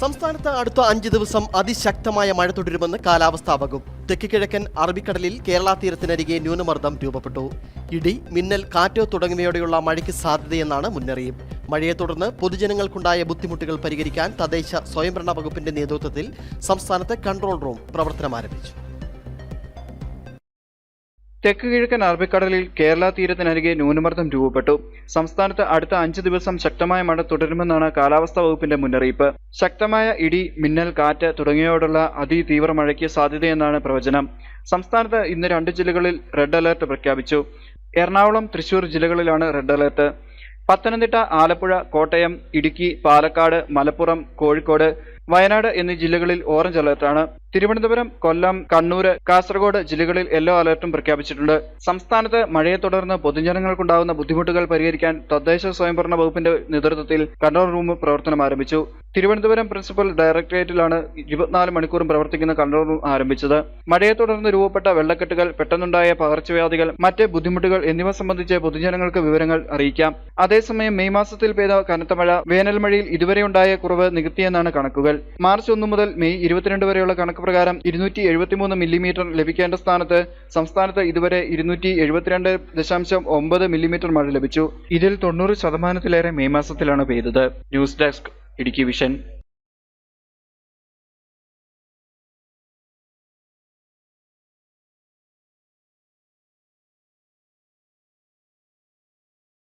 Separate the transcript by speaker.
Speaker 1: സംസ്ഥാനത്ത് അടുത്ത അഞ്ച് ദിവസം അതിശക്തമായ മഴ തുടരുമെന്ന് കാലാവസ്ഥാ വകുപ്പ്. തെക്ക് കിഴക്കൻ അറബിക്കടലിൽ കേരള തീരത്തിനരികെ ന്യൂനമർദ്ദം രൂപപ്പെട്ടു. ഇടി മിന്നൽ കാറ്റോ തുടങ്ങിയവയോടെയുള്ള മഴയ്ക്ക് സാധ്യതയെന്നാണ് മുന്നറിയിപ്പ്. മഴയെ തുടർന്ന് പൊതുജനങ്ങൾക്കുണ്ടായ ബുദ്ധിമുട്ടുകൾ പരിഹരിക്കാൻ തദ്ദേശ സ്വയംഭരണ വകുപ്പിന്റെ നേതൃത്വത്തിൽ സംസ്ഥാനത്തെ കൺട്രോൾ റൂം പ്രവർത്തനം ആരംഭിച്ചു
Speaker 2: തെക്ക് കിഴക്കൻ അറബിക്കടലിൽ കേരള തീരത്തിനരികെ ന്യൂനമർദ്ദം രൂപപ്പെട്ടു. സംസ്ഥാനത്ത് അടുത്ത അഞ്ച് ദിവസം ശക്തമായ മഴ തുടരുമെന്നാണ് കാലാവസ്ഥാ വകുപ്പിന്റെ മുന്നറിയിപ്പ്. ശക്തമായ ഇടി മിന്നൽ കാറ്റ് തുടങ്ങിയവയോടുള്ള അതിതീവ്ര മഴയ്ക്ക് സാധ്യതയെന്നാണ് പ്രവചനം. സംസ്ഥാനത്ത് ഇന്ന് രണ്ട് ജില്ലകളിൽ റെഡ് അലർട്ട് പ്രഖ്യാപിച്ചു. എറണാകുളം തൃശൂർ ജില്ലകളിലാണ് റെഡ് അലർട്ട്. പത്തനംതിട്ട ആലപ്പുഴ കോട്ടയം ഇടുക്കി പാലക്കാട് മലപ്പുറം കോഴിക്കോട് വയനാട് എന്നീ ജില്ലകളിൽ ഓറഞ്ച് അലർട്ടാണ്. തിരുവനന്തപുരം കൊല്ലം കണ്ണൂർ കാസർഗോഡ് ജില്ലകളിൽ യെല്ലോ അലർട്ടും പ്രഖ്യാപിച്ചിട്ടുണ്ട്. സംസ്ഥാനത്ത് മഴയെ തുടർന്ന് പൊതുജനങ്ങൾക്കുണ്ടാകുന്ന ബുദ്ധിമുട്ടുകൾ പരിഹരിക്കാൻ തദ്ദേശ സ്വയംഭരണ വകുപ്പിന്റെ നേതൃത്വത്തിൽ കൺട്രോൾ റൂം പ്രവർത്തനം ആരംഭിച്ചു. തിരുവനന്തപുരം പ്രിൻസിപ്പൽ ഡയറക്ടറേറ്റിലാണ് ഇരുപത്തിനാല് മണിക്കൂറും പ്രവർത്തിക്കുന്ന കൺട്രോൾ റൂം ആരംഭിച്ചത്. മഴയെ തുടർന്ന് രൂപപ്പെട്ട വെള്ളക്കെട്ടുകൾ പെട്ടെന്നുണ്ടായ പകർച്ചവ്യാധികൾ മറ്റ് ബുദ്ധിമുട്ടുകൾ എന്നിവ സംബന്ധിച്ച് പൊതുജനങ്ങൾക്ക് വിവരങ്ങൾ അറിയിക്കാം. അതേസമയം മെയ് മാസത്തിൽ പെയ്ത കനത്ത മഴ വേനൽമഴയിൽ ഇതുവരെയുണ്ടായ കുറവ് നികത്തിയെന്നാണ് കണക്കുകൾ. മാർച്ച് ഒന്ന് മുതൽ മെയ് ഇരുപത്തിരണ്ട് വരെയുള്ള കണക്ക് പ്രകാരം ഇരുന്നൂറ്റി എഴുപത്തിമൂന്ന് മില്ലിമീറ്റർ ലഭിക്കേണ്ട സ്ഥാനത്ത് സംസ്ഥാനത്ത് ഇതുവരെ ഇരുന്നൂറ്റി എഴുപത്തിരണ്ട് ദശാംശം ഒമ്പത് മില്ലിമീറ്റർ മഴ ലഭിച്ചു. ഇതിൽ തൊണ്ണൂറ് ശതമാനത്തിലേറെ മെയ് മാസത്തിലാണ് പെയ്തത്. News desk Idukki vision.